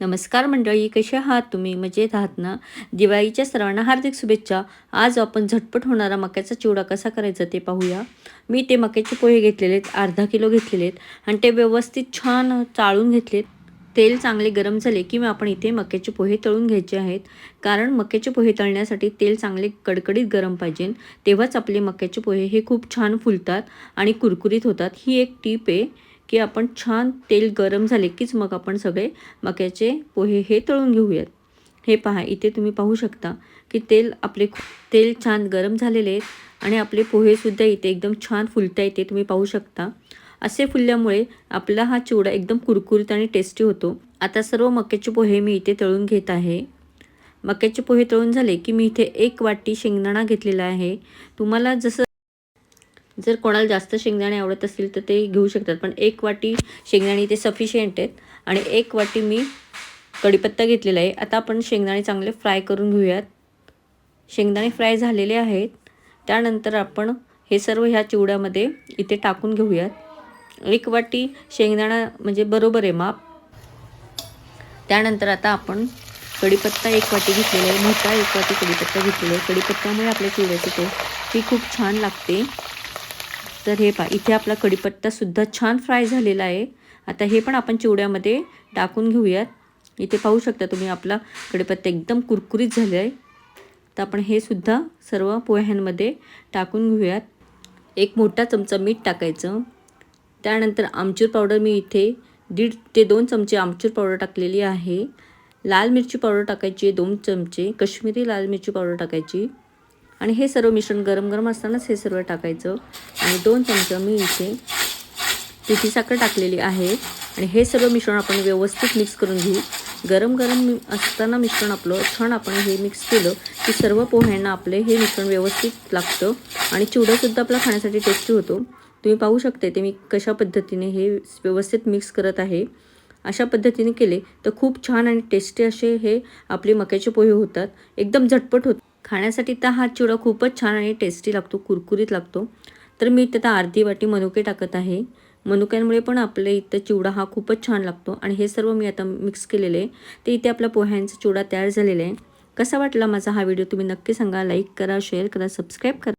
नमस्कार मंडळी कसे आहात तुम्ही? मजेत आहात ना? दिवाळीच्या सर्वांना हार्दिक शुभेच्छा. आज आपण झटपट होणारा मक्याचा चिवडा कसा करायचा ते पाहूया. मी ते मक्याचे पोहे घेतलेले आहेत अर्धा किलो घेतलेले आहेत आणि ते व्यवस्थित छान चाळून घेतलेत. तेल चांगले गरम झाले की मग आपण इथे मक्याचे पोहे तळून घ्यायचे आहेत. कारण मक्याचे पोहे तळण्यासाठी तेल चांगले कडकडीत गरम पाहिजे. तेव्हाच आपले मक्याचे पोहे हे खूप छान फुलतात आणि कुरकुरीत होतात. ही एक टीप आहे. की आपण छान तेल गरम झाले कीच मग आपण सगळे मक्याचे पोहे हे तळून घेऊयात. हे पहा इथे तुम्ही पाहू शकता की तेल आपले तेल छान गरम झालेले आहेत आणि आपले पोहेसुद्धा इथे एकदम छान फुलता येते तुम्ही पाहू शकता. असे फुलल्यामुळे आपला हा चिवडा एकदम कुरकुरीत आणि टेस्टी होतो. आता सर्व मक्याचे पोहे मी इथे तळून घेत आहे. मक्याचे पोहे तळून झाले की मी इथे एक वाटी शेंगदाणा घेतलेला आहे. तुम्हाला जसं जर कोणाला जास्त शेंगदाणे आवडत असतील तर ते घेऊ शकतात. पण एक वाटी शेंगदाणे ते सफिशियंट आहेत. आणि एक वाटी मी कढीपत्ता घेतलेला आहे. आता आपण शेंगदाणे चांगले फ्राय करून घेऊयात. शेंगदाणे फ्राय झालेले आहेत. त्यानंतर आपण हे सर्व ह्या चिवड्यामध्ये इथे टाकून घेऊयात. एक वाटी शेंगदाणा म्हणजे बरोबर आहे माप. त्यानंतर आता आपण कढीपत्ता एक वाटी घेतलेला आहे. मोठा एक वाटी कढीपत्ता घेतलेला आहे. कढीपत्त्यामुळे आपल्या चिवड्याची टेस्ट ही खूप छान लागते. तर हे पहा इथे आपला कढीपत्तासुद्धा छान फ्राय झालेला आहे. आता हे पण आपण चिवड्यामध्ये टाकून घेऊयात. इथे पाहू शकता तुम्ही आपला कढीपत्ता एकदम कुरकुरीत झाले आहे. तर आपण हे सुद्धा सर्व पोह्यांमध्ये टाकून घेऊयात. एक मोठा चमचा मीठ टाकायचं. त्यानंतर आमचूर पावडर मी इथे दीड ते दोन चमचे आमचूर पावडर टाकलेली आहे. लाल मिरची पावडर टाकायची दोन चमचे. कश्मीरी लाल मिरची पावडर टाकायची. आणि हे सर्व मिश्रण गरम गरम असतानाच हे सर्व टाकायचं. आणि दोन चमचं मी इथे पिठी साखर टाकलेली आहे. आणि हे सर्व मिश्रण आपण व्यवस्थित मिक्स करून घेऊ. गरम गरम असताना मिश्रण आपलं छान आपण हे मिक्स केलं की सर्व पोह्यांना आपले हे मिश्रण व्यवस्थित लागतं. आणि चिवडासुद्धा आपला खाण्यासाठी टेस्टी होतो. तुम्ही पाहू शकते ते मी कशा पद्धतीने हे व्यवस्थित मिक्स करत आहे. अशा पद्धतीने केले तर खूप छान आणि टेस्टी असे हे आपले मक्याचे पोहे होतात. एकदम झटपट होत खाण्यासाठी तर हा चिवडा खूपच छान आणि टेस्टी लागतो कुरकुरीत लागतो. तर मी इथे अर्धी वाटी मनुके टाकत आहे. मनुक्यांमुळे पण आपल्या इथं चिवडा हा खूपच छान लागतो आणि हे सर्व मी आता मिक्स केलेले आहे. ते इथे आपला पोह्यांचा चिवडा तयार झालेला आहे. कसा वाटला माझा हा व्हिडिओ तुम्ही नक्की सांगा. लाईक करा शेअर करा सबस्क्राईब करा.